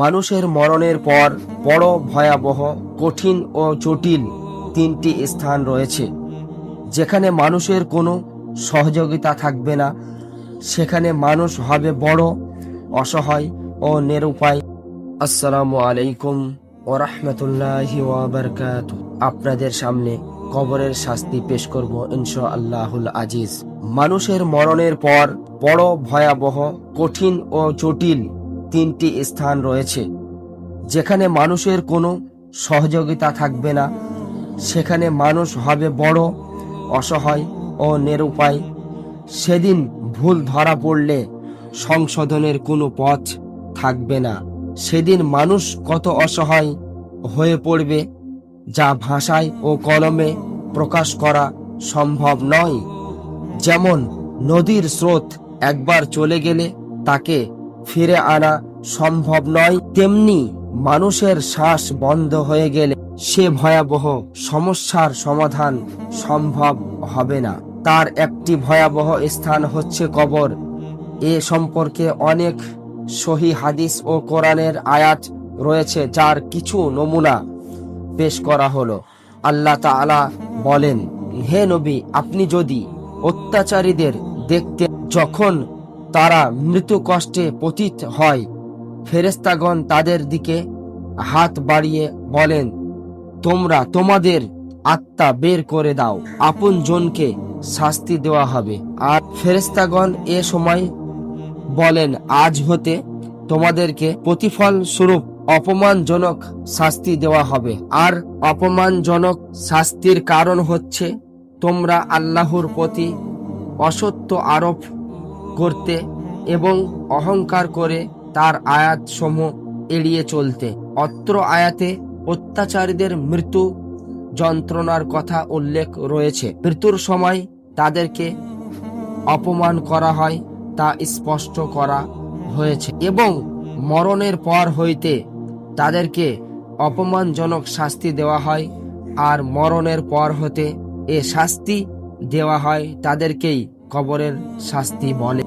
মানুষের মরণের পর বড় ভয়াবহ, কঠিন ও জটিল তিনটি স্থান রয়েছে। যেখানে মানুষের কোনো সহযোগিতা থাকবে না, সেখানে মানুষ হবে বড়, অসহায় ও নিরুপায়। আসসালামু আলাইকুম ও রহমতুল্লাহি ওয়াবারকাত আপনাদের সামনে কবরের শাস্তি পেশ করব ইনশা আল্লাহুল আজিজ। মানুষের মরণের পর বড় ভয়াবহ, কঠিন ও জটিল তিনটি স্থান রয়েছে। যেখানে মানুষের কোনো সহযোগিতা থাকবে না। সেখানে মানুষ হবে বড়, অসহায় ও নিরুপায়। সেদিন ভুল ধরা পড়লে সংশোধনের কোনো পথ থাকবে না। সেদিন মানুষ কত অসহায় হয়ে পড়বে যা ভাষায় ও কলমে প্রকাশ করা সম্ভব নয়। যেমন নদীর স্রোত একবার চলে গেলে তাকে ফিরে আনা সম্ভব নয়। তেমনি মানুষের শ্বাস বন্ধ হয়ে গেলে সে ভয়াবহ সমস্যার সমাধান সম্ভব হবে না। তার একটি ভয়াবহ স্থান হচ্ছে কবর। এ সম্পর্কে অনেক সহি হাদিস ও কোরআনের আয়াত রয়েছে, যার কিছু নমুনা পেশ করা হলো। আল্লাহ তাআলা বলেন, হে নবী, আপনি যদি অত্যাচারীদের দেখতে, যখন তারা মৃত্যু কষ্টে পতিত হয়। ফেরেস্তাগণ তাদের দিকে হাত বাড়িয়ে বলেন, তোমরা তোমাদের আত্মা বের করে দাও। আপন জনকে শাস্তি দেওয়া হবে। আর ফেরেস্তাগণ এ সময় বলেন, আজ হতে তোমাদেরকে প্রতিফল স্বরূপ অপমানজনক শাস্তি দেওয়া হবে। আর অপমানজনক শাস্তির কারণ হচ্ছে তোমরা আল্লাহর প্রতি অসত্য আরোপ করতে এবং অহংকার করে তার আয়াত সমূহ এড়িয়ে চলতে। অত্র আয়াতে অত্যাচারীদের মৃত্যু যন্ত্রণার কথা উল্লেখ রয়েছে। মৃত্যুর সময় তাদেরকে অপমান করা হয়, তা স্পষ্ট করা হয়েছে এবং মরণের পর হইতে তাদেরকে অপমানজনক শাস্তি দেওয়া হয় আর মরণের পর হতে এ শাস্তি দেওয়া হয়, তাদেরকেই কবরের শাস্তি বলে।